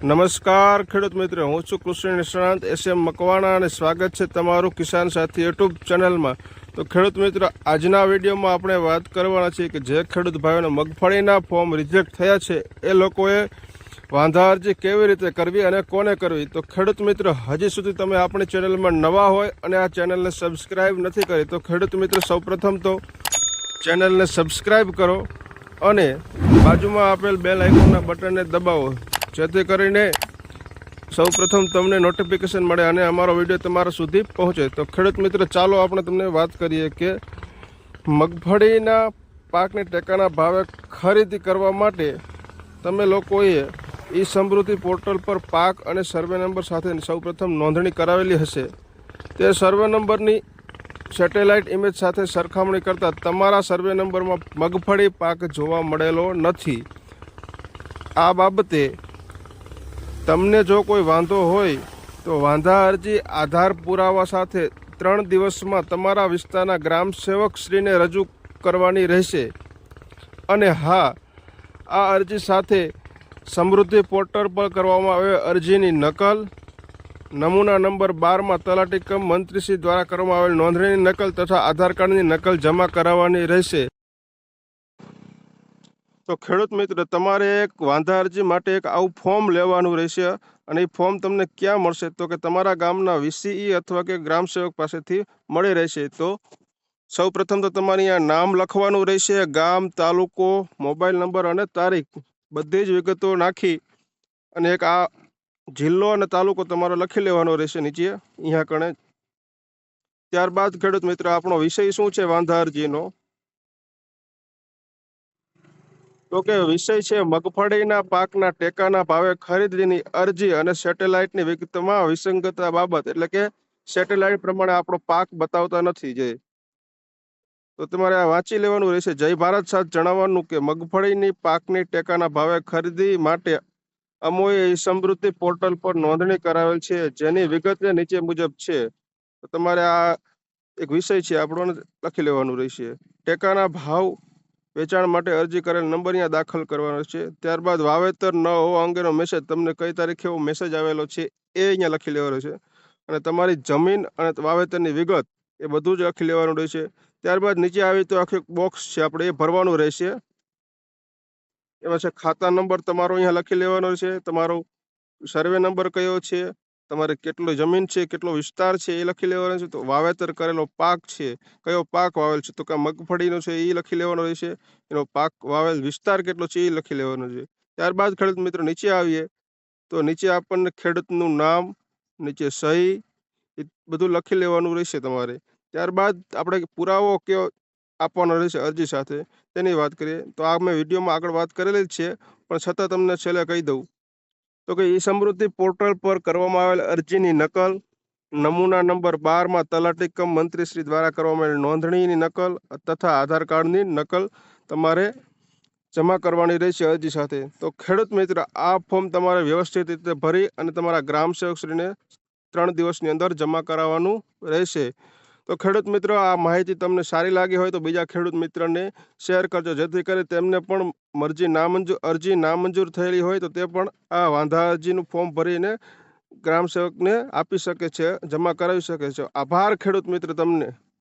નમસ્કાર, ખેડૂત મિત્ર. હું છું કૃષિ નિષ્ણાંત એસ એમ મકવાણા અને સ્વાગત છે તમારું કિસાન સાથી યુટ્યુબ ચેનલમાં. તો ખેડૂત મિત્ર, આજના વિડીયોમાં આપણે વાત કરવાના છીએ કે જે ખેડૂત ભાઈઓને મગફળીના ફોર્મ રિજેક્ટ થયા છે, એ લોકોએ વાંધા અરજી કેવી રીતે કરવી અને કોને કરવી? તો ખેડૂત મિત્ર, હજી સુધી તમે આપણી ચેનલમાં નવા હોય અને આ ચેનલને સબસ્ક્રાઈબ નથી કરી, તો ખેડૂત મિત્ર, સૌપ્રથમ તો ચેનલને સબસ્ક્રાઈબ કરો અને બાજુમાં આપેલ બેલ આઇકોનના બટનને દબાવો. જેથી કરીને સૌપ્રથમ તમને નોટિફિકેશન મળે અને અમારો વીડિયો તમારા સુધી પહોંચે. તો ખેડૂત મિત્ર, ચાલો આપણે તમને વાત કરીએ કે મગફળીના પાકની ટેકાના ભાવે ખરીદી કરવા માટે તમે લોકોએ ઈ સમૃદ્ધિ પોર્ટલ પર પાક અને સર્વે નંબર સાથે સૌપ્રથમ નોંધણી કરાવેલી હશે. તે સર્વે નંબરની સેટેલાઇટ ઇમેજ સાથે સરખામણી કરતાં તમારા સર્વે નંબરમાં મગફળી પાક જોવા મળેલો નથી. આ બાબતે તમને જો કોઈ વાંધો હોય, તો વાંધા અરજી આધાર પુરાવા સાથે ત્રણ દિવસમાં તમારા વિસ્તારના ગ્રામ સેવક શ્રીને રજૂ કરવાની રહેશે. અને હા, આ અરજી સાથે સમૃદ્ધિ પોર્ટલ પર કરવામાં આવેલ અરજીની નકલ, નમૂના નંબર બારમાં તલાટી કમ મંત્રીશ્રી દ્વારા કરવામાં આવેલ નોંધણીની નકલ તથા આધાર કાર્ડની નકલ જમા કરાવવાની રહેશે. તો ખેડૂત મિત્ર, તમારે એક વાંધા અરજી માટે એક આવું ફોર્મ લેવાનું રહેશે અને એ ફોર્મ તમને ક્યાં મળશે? તો કે તમારા ગામના વીસીઈ અથવા કે ગ્રામ સેવક પાસેથી મળી રહેશે. તો સૌ પ્રથમ તો તમારે અહીંયા નામ લખવાનું રહેશે, ગામ, તાલુકો, મોબાઈલ નંબર અને તારીખ. બધી જ વિગતો નાખી અને એક આ જિલ્લો અને તાલુકો તમારો લખી લેવાનો રહેશે નીચે. અહીંયા કણે. ત્યારબાદ ખેડૂત મિત્ર, આપણો વિષય શું છે વાંધા અરજીનો તો કે વિષય છે, મગફળીના પાકના ટેકાના ભાવે ખરીદીની અરજી અને સેટેલાઇટની વિગતમાં વિસંગતતા બાબત. એટલે કે સેટેલાઇટ પ્રમાણે આપણો પાક બતાવતા નથી જે. તો તમારે આ વાંચી લેવાનું રહેશે. જય ભારત સાથ જણાવવાનું કે મગફળીની પાકની ટેકાના ભાવે ખરીદી માટે અમોએ સમૃદ્ધિ પોર્ટલ પર નોંધણી કરાવેલ છે. જેની વિગત નીચે મુજબ છે. તો તમારે આ એક વિષય છે આપણને લખી લેવાનું રહેશે. ટેકાના ભાવ વેચાણ માટે અરજી કરેલ નંબર અહીંયા દાખલ કરવાનો છે. ત્યારબાદ વાવેતર ન હોવા અંગેનો મેસેજ તમને કઈ તારીખે એવો મેસેજ આવેલો છે એ અહીંયા લખી લેવાનો છે. અને તમારી જમીન અને વાવેતરની વિગત એ બધું જ લખી લેવાનું રહેશે. ત્યારબાદ નીચે આવી તો આખું બોક્સ છે આપણે એ ભરવાનું રહેશે. એમાં છે ખાતા નંબર તમારો અહીંયા લખી લેવાનો છે. તમારો સર્વે નંબર કયો છે? તમારે કેટલો જમીન છે, કેટલો વિસ્તાર છે એ લખી લેવાનો છે. તો વાવેતર કરેલો પાક છે, કયો પાક વાવેલ છે? તો કે મગફળીનો છે એ લખી લેવાનો રહેશે. એનો પાક વાવેલ વિસ્તાર કેટલો છે એ લખી લેવાનો છે. ત્યારબાદ ખેડૂત મિત્રો નીચે આવીએ. તો નીચે આપણને ખેડૂતનું નામ, નીચે સહી, એ બધું લખી લેવાનું રહેશે તમારે. ત્યારબાદ આપણે પુરાવો કયો આપવાનો રહેશે અરજી સાથે, તેની વાત કરીએ. તો આ મેં વિડીયોમાં આગળ વાત કરેલી જ છે, પણ છતાં તમને છેલ્લે કહી દઉં. તો કે ઈ સમૃદ્ધિ પોર્ટલ પર કરવામાં આવેલ અરજીની નકલ, નમૂના નંબર બારમાં તલાટી કમ મંત્રીશ્રી દ્વારા કરવામાં આવેલ નોંધણીની નકલ તથા આધાર કાર્ડની નકલ તમારે જમા કરવાની રહેશે અરજી સાથે. તો ખેડૂત મિત્ર, આ ફોર્મ તમારે વ્યવસ્થિત રીતે ભરી અને તમારા ગ્રામ સેવકશ્રીને ત્રણ દિવસની અંદર જમા કરાવવાનું રહેશે. તો ખેડૂત મિત્રો, આ માહિતી તમને સારી લાગી હોય તો બીજા ખેડૂત મિત્રને શેર કરજો. જેથી કરી તેમને પણ મરજી નામંજૂર, અરજી નામંજૂર થયેલી હોય તો તે પણ આ વાંધા અરજીનું ફોર્મ ભરીને ગ્રામસેવકને આપી શકે છે, જમા કરાવી શકે છે. આભાર ખેડૂત મિત્ર તમને.